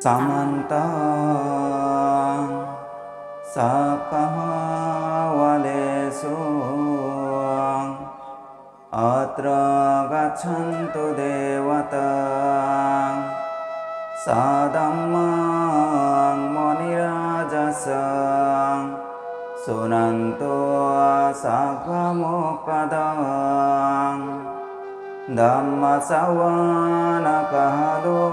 samanta sakahawalesu atra gachantu devata sadammang monirajasa sunanto sakhamupadang dhamma sawana kahalo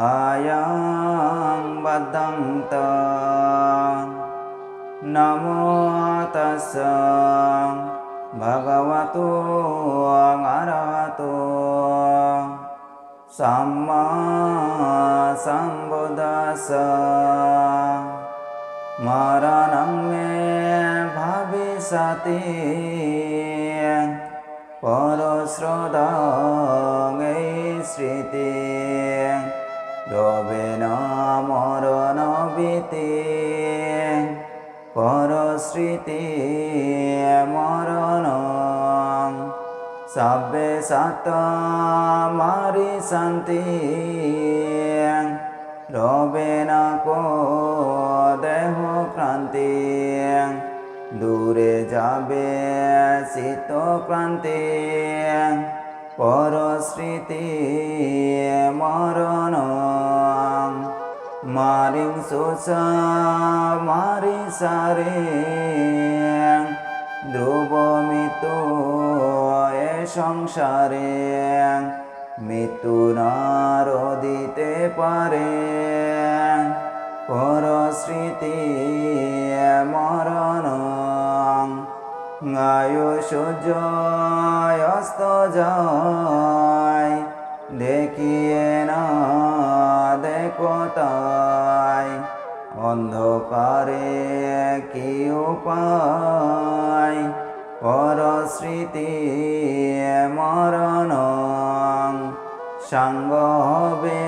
අයං බදන්ත නමෝ තස් භගවතු අරහතෝ සම්මා සම්බුද්දස්ස මරණං මේ භවිසති පරස්රදාගේ ශ්‍රිතේ রবে না মরণ ভীতি পরস্মৃতি মরণ। সবে সাত মারি শান্তি, রবে না কো দেহ ক্রান্তি। দূরে যাবে শীত ক্রান্তি পরস্মৃতি মরণ। মারি শোষ মারি সারে ধ্রুব মৃত্যু এ সংসারে, মৃত্যু নার দিতে পারে পরস্মৃতি মরণ আয়ুষ জয়স্ত যায়, দেখিয়ে তাই অন্ধকারে কি উপায় পরস্মৃতি মরণ, সাঙ্গ হবে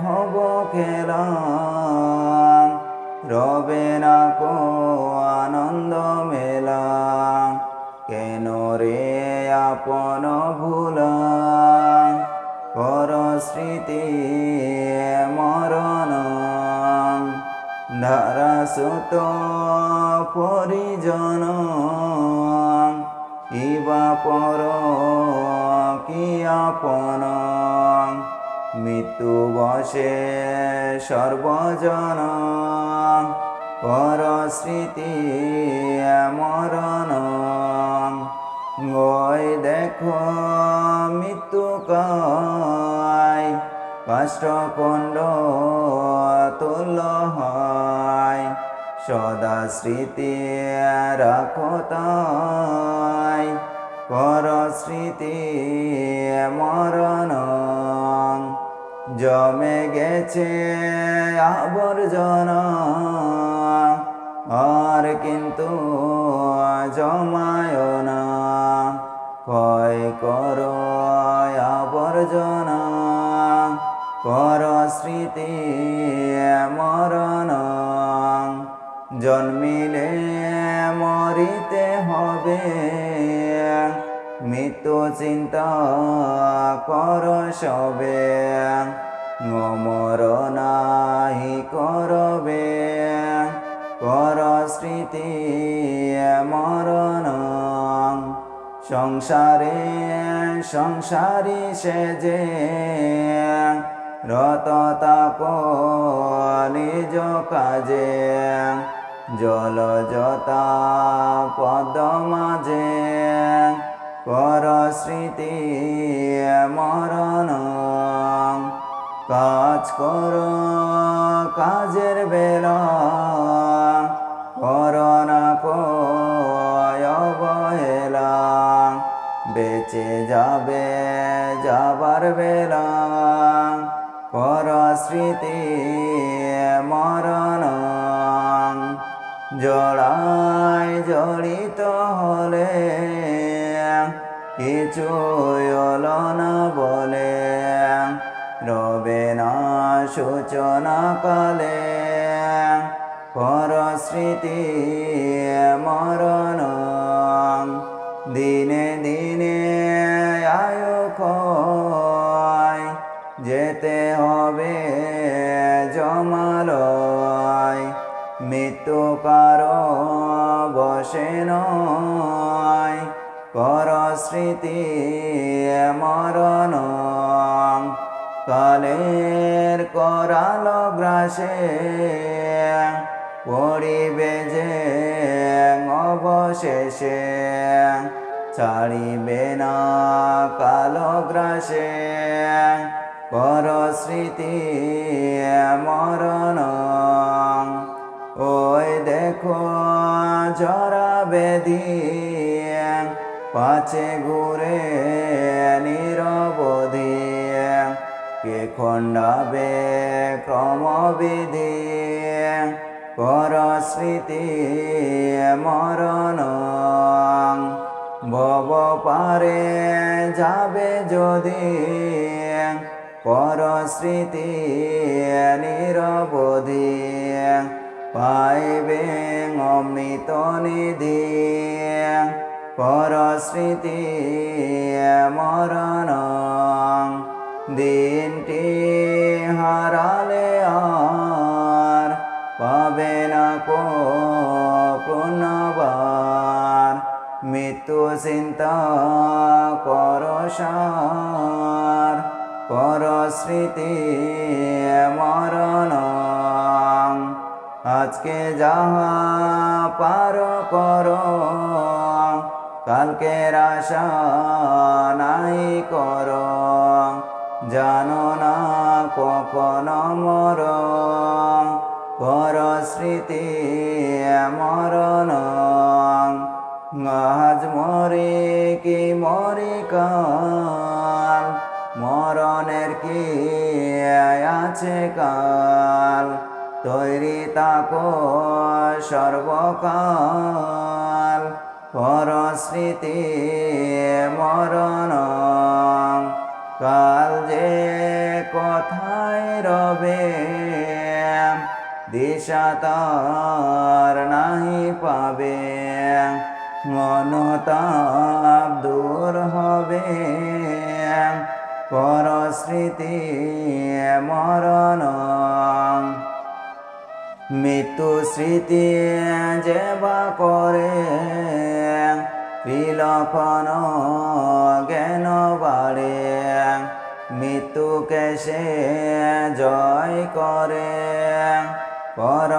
ভব খেলা রবে না কো আনন্দ মেলা, কেন রে আপন ভুলা? পরস্মৃতি সুত পরিজন। ইবা পর, কি আপন? মৃত্যু বসে সর্বজন। পরস্মৃতি মরণ। গয় দেখো মৃত্যু কায়। কষ্ট কণ্ড তুল্য হয়, সদা স্মৃতি রাখো তাই পরস্মৃতি মরণ, জমে গেছে আবর্জনা। আর কিন্তু জমায় না ক্ষয় কর আবর্জনা। কর স্মৃতি মরণ। জন্মিলে মরিতে হবে। মৃত্যু চিন্তা কর সবে। মর নাহি করবে। কর স্মৃতি মরণ। সংসারে সংসারী সেজে। রত তাপ নিজ কাজে, জল জতা পদ মাঝে, কর স্মৃতি মরণ, কাজ কর কাজের বেলা করোনা কয়বহেলা বেঁচে যাবে যাবার বেলা। স্মৃতি মরণ। জড়ায় জড়িত হলে কিছু না বলে। রবে না সূচনা কালে পরস্মৃতি মরণ। দিনে দিনে নয় কর স্মৃতি মরণ, কালের করাল গ্রাসে পড়িবে যে অবশেষে, ছাড়িবে না কালো গ্রাসে পর স্মৃতি মরণ। ওই দেখো জরা বেদি পাছে ঘুরে নিরবধি। কে খণ্ডাবে ক্রমবিধি পর স্মৃতি মরণ। ভব পারে যাবে যদি পর স্মৃতি নিরবধি। পাইবে অমৃত নিধি পর স্মৃতি মরণ। দিনটি হারালে আর পাবে না কো পুনবার মৃত্যু চিন্তা কর সার পর স্মৃতি মরণ। আজকে যাহা পার কর, কালকের আশা নাই কর। জানো না কখন মর পর স্মৃতি মরণ। আজ মরে কি মরে কাল, মরণের কি আছে কাল? তৈরি তাকো সর্বকাল পর স্মৃতি মরণ, কাল যে কোথায় রবে, দিশা তার নাহি পাবে, মনতাপ দূর হবে পর স্মৃতি মরণ। মৃত্যু স্মৃতি যে বা করে। বিলপন জ্ঞান বাড়ে? মৃত্যুকে সে জয় করে। পর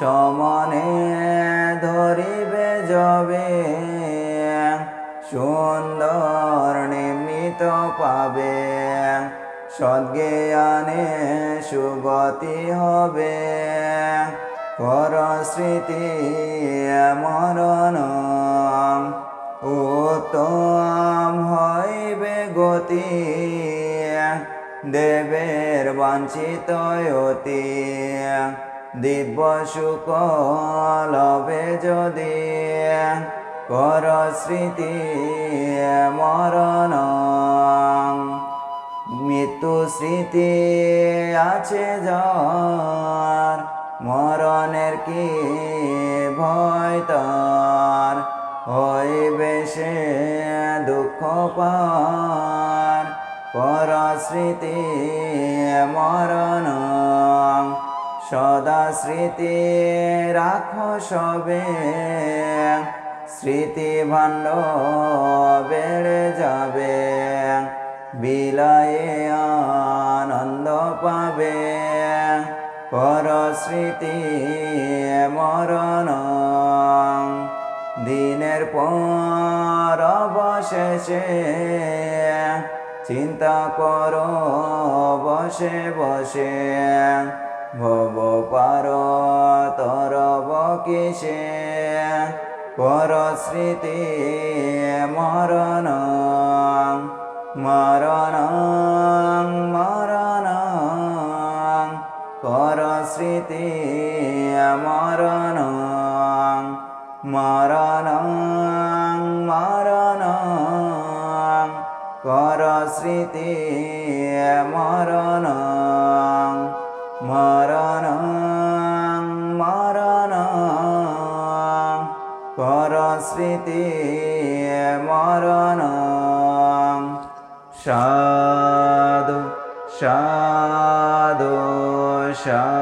সমনে ধরিবে যবে, সুন্দর নিমিত পাবে। সদ্জ্ঞানে সুগতি হবে পর স্মৃতি মরণ। উত্তম হইবে গতি, দেবের বাঞ্ছিত অতি। দিব্য সুখ লবে যদি কর স্মৃতি মরণ। মৃত্যু স্মৃতি আছে যার, মরণের কি ভয় তার? হইবে সে দুঃখ পার পর স্মৃতি সদা স্মৃতি রাখ সবে। স্মৃতি ভাণ্ড বেড়ে যাবে। বিলায়ে আনন্দ পাবে। পর স্মৃতি মরণ। দিনের পর অবশেষে চিন্তা করো বসে বসে। ভব পার তরব কিসে? পর স্মৃতি মরণ মরণ মরণ Tchau.